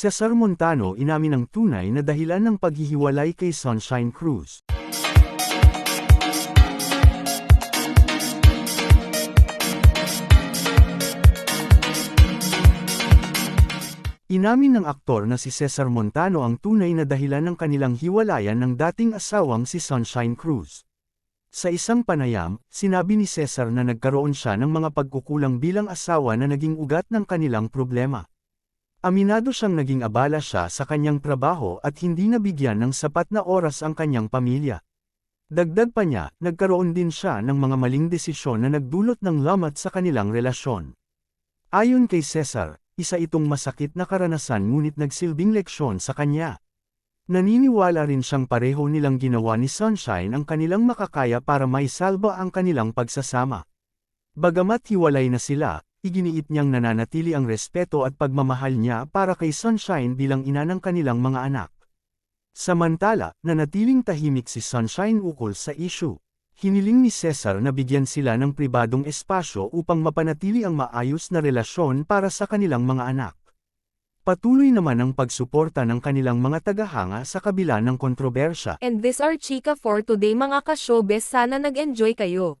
Cesar Montano inamin ang tunay na dahilan ng paghihiwalay kay Sunshine Cruz. Inamin ng aktor na si Cesar Montano ang tunay na dahilan ng kanilang hiwalayan ng dating asawang si Sunshine Cruz. Sa isang panayam, sinabi ni Cesar na nagkaroon siya ng mga pagkukulang bilang asawa na naging ugat ng kanilang problema. Aminado siyang naging abala siya sa kanyang trabaho at hindi nabigyan ng sapat na oras ang kanyang pamilya. Dagdag pa niya, nagkaroon din siya ng mga maling desisyon na nagdulot ng lamat sa kanilang relasyon. Ayon kay Cesar, isa itong masakit na karanasan ngunit nagsilbing leksyon sa kanya. Naniniwala rin siyang pareho nilang ginawa ni Sunshine ang kanilang makakaya para maisalba ang kanilang pagsasama. Bagamat hiwalay na sila, iginiit niyang nananatili ang respeto at pagmamahal niya para kay Sunshine bilang ina ng kanilang mga anak. Samantala, nanatiling tahimik si Sunshine ukol sa issue. Hiniling ni Cesar na bigyan sila ng pribadong espasyo upang mapanatili ang maayos na relasyon para sa kanilang mga anak. Patuloy naman ang pagsuporta ng kanilang mga tagahanga sa kabila ng kontrobersya. And this are Chika for today mga ka-showbiz sana nag-enjoy kayo.